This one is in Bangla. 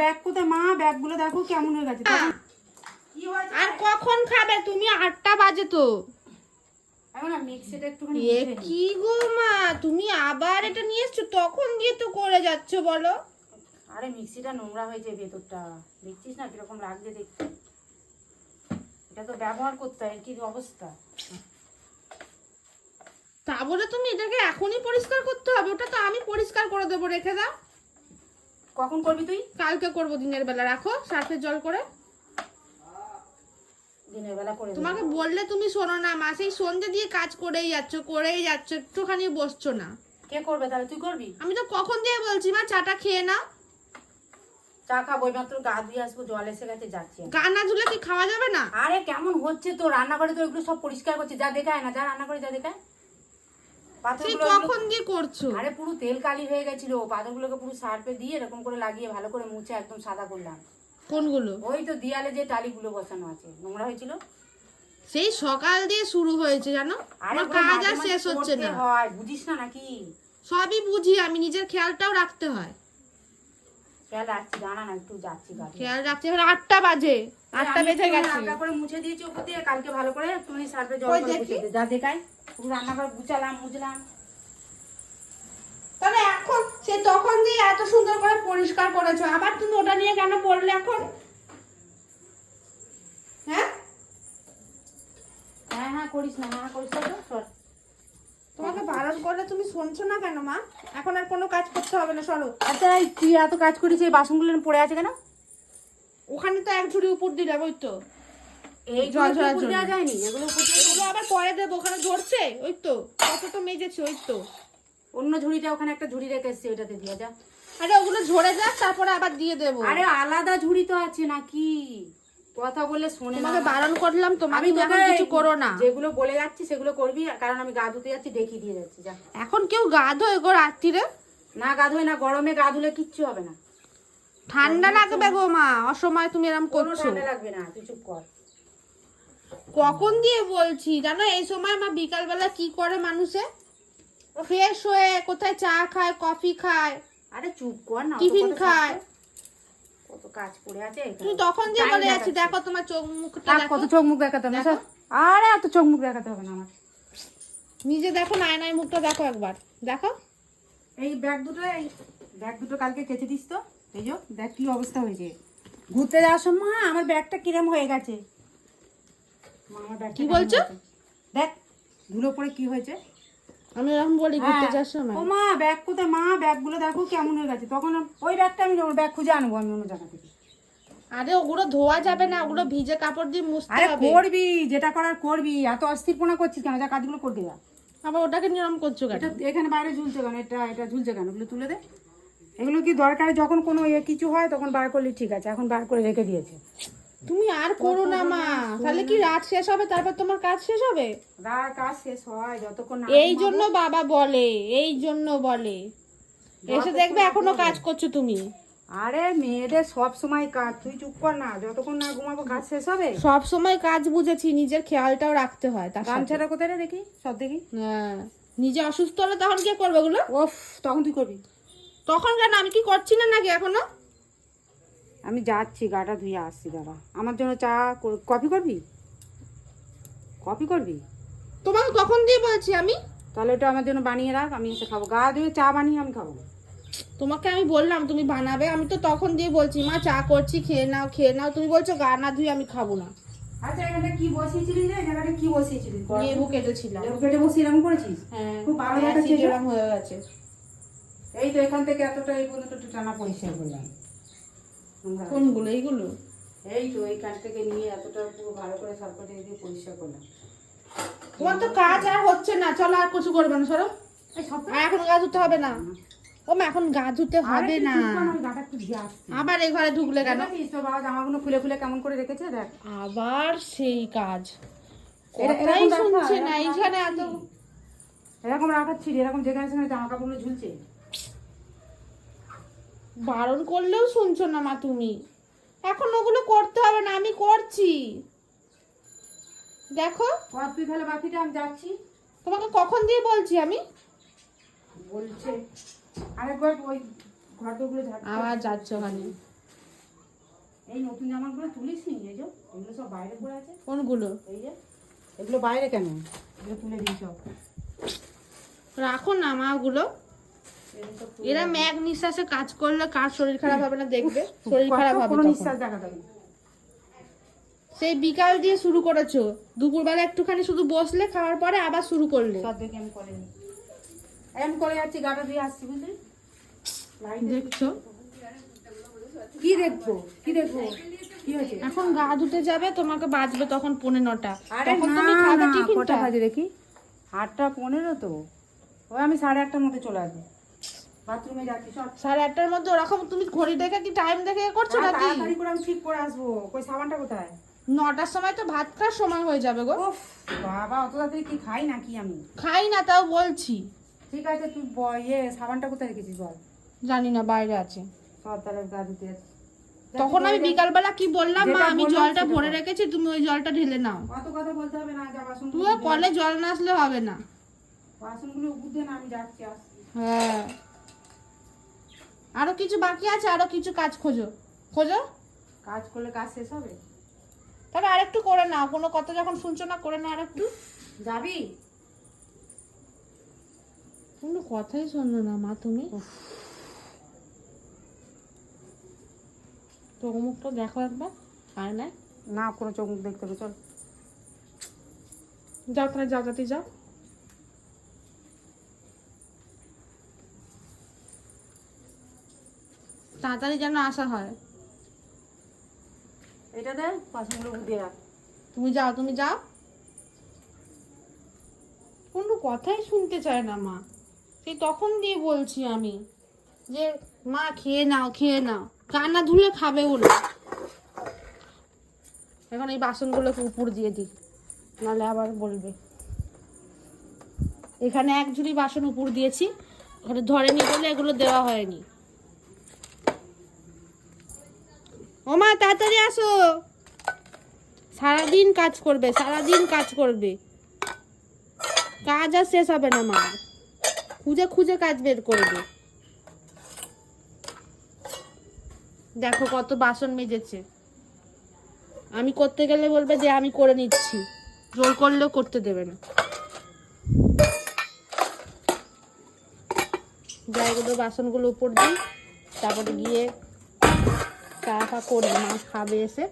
ব্যাগ কোথায়? মা ব্যাগগুলো দেখো কেমন হয়ে গেছে। আর কখন খাবে? তুমি আটটা বাজে তো। কি গো মা? তুমি আবার এটা নিয়ে এসছো? তখন দিয়ে তো করে যাচ্ছ বলো। আরে মিক্সিটা নোংরা হয়েছে ভেতরটা। দেখছিস না কীরকম লাগছে দেখতে? এটা তো ব্যবহার করতে হয় এর কি অবস্থা? তা বলে তুমি এটাকে এখনই পরিষ্কার করতে হবে? ওটা তো আমি পরিষ্কার করে দেবো রেখে দাও। কখন করবি তুই? কালকে করব দিনের বেলা রাখো সার্ফের জল করে। দিনের বেলা করে তোমাকে বললে তুমি শোনো না মা সেই সন্ধ্যে দিয়ে কাজ করেই যাচ্ছ করেই যাচ্ছ একটুখানি বসছো না। কে করবে তাহলে? তুই করবি? আমি তো কখন দিয়ে বলছি মা চাটা খেয়ে নাও। চা খাব ওই মাত্র গা ধুয়ে আসব জল এসে গেছে যাচ্ছি। গা না ধুলে কি খাওয়া যাবে না? আরে কেমন হচ্ছে তো রান্নাঘরে তো এগুলো সব পরিষ্কার করছে যা দেখায় না যা রান্নাঘরে যা দেখায়। কখন দিয়ে করছ? আরে পুরো তেল কালি হয়ে গেছিল পাথরগুলোকে পুরো সার্ফে দিয়ে এরকম করে লাগিয়ে ভালো করে মুছে একদম সাদা করলাম। কোনগুলো? ওই তো দিয়ালে যে টালিগুলো বসানো আছে নোংরা হয়েছিল। সেই সকাল দিয়ে শুরু হয়েছে জানো? আমার কাজ আর শেষ হচ্ছে না। হয় বুঝিস না নাকি? সবই বুঝি আমি নিজের খেয়ালটাও রাখতে হয়। খেয়াল রাখছি দাঁড়া না একটু যাচ্ছি খেয়াল আটটা বাজে। আটটা বেজে গেছে। মুছে দিয়েছি ওপর দিয়ে কালকে ভালো করে তুমি সার্ফে জল ওই করে দেখি। যা পুরো রান্নাঘর গুছালাম মুছলাম। তাহলে এখন সে তখন দিয়ে এত সুন্দর করে পরিষ্কার করেছ আবার তুমি ওটা নিয়ে কেন পড়লে এখন? হ্যাঁ? হ্যাঁ হ্যাঁ করিস না হ্যাঁ করিস না সর। তোমাকে বারণ করলে তুমি শুনছো না কেন মা? এখন আর কোনো কাজ করতে হবে না সরো। আচ্ছা এই তুই এত কাজ করিস এই বাসনগুলো পড়ে আছে কেন? ওখানে তো এক ঝুড়ি উপর দিলাম ওই তো। এই জল জল ঝরার জন্য। যায়নি। এগুলো এগুলো আবার পরে দেবো ওখানে ঝরছে ওই তো। কত তো মেজেছে ওই তো। অন্য ঝুড়িটা ওখানে একটা ঝুড়ি রেখে এসছে দিয়ে যা। আরে ওগুলো ঝরে যাক তারপরে আবার দিয়ে দেবো। আরে আলাদা ঝুড়ি তো আছে নাকি? কথা শোনে তোমাকে বারণ করলাম তোমাকে এখন কিছু করো না। যেগুলো বলে যাচ্ছি সেগুলো করবি কারণ আমি গা ধুতে যাচ্ছি দিয়ে যাচ্ছি যা। এখন কেউ গা ধোয় গো রাত্রিরে? না গা ধুয়ে না গরমে গা ধুলে কিচ্ছু হবে না। ঠান্ডা লাগবে গো মা অসময় তুমি এরম কোনো করছ। ঠান্ডা লাগবে না তুই চুপ কর। কখন দিয়ে বলছি জানো এই সময় মা বিকালবেলা কি করে মানুষে? ফ্রেশ হয়ে কোথায় চা খায় কফি খায়? আরে চুপ কর না টিফিন খায়। কত কাজ পড়ে আছে তুমি তখন দিয়ে বলে যাচ্ছি। দেখো তোমার চোখ মুখটা দেখো। কত চোখ মুখ দেখাতে হবে না, আরে এত চোখ মুখ দেখাতে হবে না আমার। নিজে দেখো নাই নাই মুখটা দেখো একবার। দেখো। এই ব্যাগ দুটো এই ব্যাগ দুটো কালকে কেচে দিস তো। এই যে দেখ কি অবস্থা হয়েছে। ঘুরতে যাওয়ার সময় আমার ব্যাগটা কিরম হয়ে গেছে। কি বলছো? দেখ ধুলো পড়ে কি হয়েছে। আমি এরকম বলি ঘুরতে হ্যাঁ। যাওয়ার সময়। ও মা ব্যাগ কোথায়? মা ব্যাগগুলো দেখো কেমন হয়ে গেছে। তখন ওই ব্যাগটা আমি ব্যাগ খুঁজে আনব আমি অন্য জায়গা থেকে। আরে ওগুলো ধোয়া যাবে না ওগুলো ভিজে কাপড় দিয়ে মুছতে হবে। আরে করবি যেটা করার করবি। এত অস্থিরপনা করছিস কেন? যা কাজগুলো করতে যা। আবার ওটাকে নিয়ম করছ কেন? এটা এখানে বাইরে ঝুলছে কেন? এটা এটা ঝুলছে কেন? এগুলো তুলে দে। এগুলো কি দরকারে? যখন কোনো ইয়ে কিছু হয় তখন বার করলে ঠিক আছে। এখন বার করে রেখে দিয়েছে। তুমি আর করো না মা। তাহলে কি রাত শেষ হবে? তারপর তোমার কাজ শেষ হবে? রাত কাজ শেষ হয় যতক্ষণ এই জন্য বাবা বলে এই জন্য বলে। এসে দেখবে এখনও কাজ করছ তুমি। আরে মেয়েদের সব সময় কাজ তুই চুপ কর না যতক্ষণ না ঘুমাবো কাজ শেষ হবে? সব সময় কাজ বুঝেছি নিজের খেয়ালটাও রাখতে হয় তার। গামছাটা কোথায় দেখি? সব দেখি? হ্যাঁ। নিজে অসুস্থ হলে তখন কে করবে ওগুলো? ওফ তখন তুই করবি। তখন কেন? আমি কি করছি না নাকি এখনও? আমি যাচ্ছি গাটা ধুয়ে আসছি দাদা আমার জন্য চা কফি করবি? কফি করবি? তোমাকে কখন দিয়ে বলছি আমি? তাহলে ওটা আমার জন্য বানিয়ে রাখ আমি এসে খাব। গা ধুয়ে চা বানিয়ে আমি খাব। তোমাকে আমি বললাম তুমি বানাবে। আমি তো তখন দিয়ে বলছি মা চা করছি খেয়ে নাও খেয়ে নাও। তুমি বলছো গা না ধুয়ে আমি খাব না। আচ্ছা এখানে কি বসিয়েছিলি রে কি বসিয়েছিলি? লেবু কেটেছিলাম। লেবু কেটে বসিয়ে এরকম করেছিস? হ্যাঁ খুব ভালো দেখাচ্ছে এরম হয়ে গেছে। এই তো এখান থেকে এতটা এই পর্যন্ত টানা পরিষ্কার করলাম। কোনগুলো? এইগুলো? এই তো এই কাছ থেকে নিয়ে এতটা পুরো ভালো করে সার্ফটা দিয়ে পরিষ্কার করলাম। তোমার তো কাজ আর হচ্ছে না। চলো আর কিছু করবে না সরো। আর এখন গা ধুতে হবে না। ও মা এখন গা ধুতে হবে না। আবার এই ঘরে ঢুকলে কেন? বাবা জামাগুলো খুলে খুলে কেমন করে রেখেছে দেখ। আবার সেই কাজ। কথাই এরকম শুনছে না এরকম এইখানে এত এরকম রাখাচ্ছি এরকম যেখানে সেখানে জামা কাপড়গুলো ঝুলছে। বারণ করলেও শুনছো না মা তুমি। এখন ওগুলো করতে হবে না আমি করছি। দেখো। তুই তাহলে বাকিটা আমি যাচ্ছি। তোমাকে কখন দিয়ে বলছি আমি? বলছে আরেকবার ওই ঘরগুলো আবার যাচ্ছ ওখানে। এই নতুন জামাগুলো তুলিস নি এই যে এগুলো সব বাইরে পড়ে আছে। কোনগুলো? এই যে। এগুলো বাইরে কেন? এগুলো তুলে দিই সব। রাখো না মাগুলো এরা ম্যাগ নিঃশ্বাসে কাজ করলে কার শরীর খারাপ হবে না দেখবে? শরীর খারাপ হবে নিঃশ্বাস দেখা যাবে সেই বিকাল দিয়ে শুরু করেছ। দুপুরবেলা একটুখানি শুধু বসলে খাওয়ার পরে আবার শুরু করলে। আমি করে আমি করে যাচ্ছি গাটা দিয়ে আসছি বুঝলি? দেখছ? কি দেখব? কি দেখব? এখন গা ধুতে যাবে তোমাকে বাজবে তখন পৌনে নটা। তখন তুমি দেখি? আটটা পনেরো তো। ওই আমি সাড়ে আটটার মধ্যে চলে আসব। বাথরুমে যাচ্ছি সব সাড়ে আটটার মধ্যে ওরকম তুমি ঘড়ি দেখে কি টাইম দেখে করছ নাকি? তাড়াতাড়ি করে আমি ঠিক করে আসব। কই সাবানটা কোথায়? নটার সময় তো ভাত খাওয়ার সময় হয়ে যাবে গো। বাবা অত তাড়াতাড়ি কি খাই নাকি আমি? খাই না তাও বলছি। ঠিক আছে তুই ইয়ে সাবানটা কোথায় রেখেছিস বল? জানি না বাইরে আছে। সব তাহলে গা ধুতে যাচ্ছি। তখন আমি বিকালবেলা কি বললাম মা আমি জলটা ভরে রেখেছি তুমি ওই জলটা ঢেলে নাও। অত কথা বলতে হবে না যা বাসন তুইও কলে জল না আসলে হবে না। বাসনগুলো না আমি যাচ্ছি হ্যাঁ। আরও কিছু বাকি আছে আরও কিছু কাজ খোঁজো। খোঁজো? কাজ করলে কাজ শেষ হবে? তবে আরেকটু করে নাও কোনো কথা যখন শুনছো না করে নাও আরেকটু। যাবি? কোনো কথাই শোনো না মা তুমি। তো মুখটা দেখো একবার আর না না কোনো চোখ মুখ দেখতে হবে চল। যাও তাহলে যাও যাতে যাও। তাড়াতাড়ি যেন আসা হয়। এটা দে বাসনগুলো উঠিয়ে রাখ। তুমি যাও তুমি যাও। কোনো কথাই শুনতে চায় না মা। সেই তখন দিয়ে বলছি আমি যে মা খেয়ে নাও খেয়ে নাও। কান্না ধুলে খাবে না। এখন এই বাসনগুলোকে উপর দিয়ে দিই নাহলে আবার বলবে। এখানে এক ঝুড়ি বাসন উপর দিয়েছি ওখানে ধরেনি বলে এগুলো দেওয়া হয়নি। ও মা তাড়াতাড়ি আসো। সারাদিন কাজ করবে, সারাদিন কাজ করবে। কাজ আর শেষ হবে না মা। খুঁজে খুঁজে কাজ বের করবে। দেখো কত বাসন মেজেছে। আমি করতে গেলে বলবে যে আমি করে নিচ্ছি। জোর করলেও করতে দেবে না। যাইগুলো বাসনগুলো উপর দিই, তারপরে গিয়ে চা ফা করি মা খাবে এসে।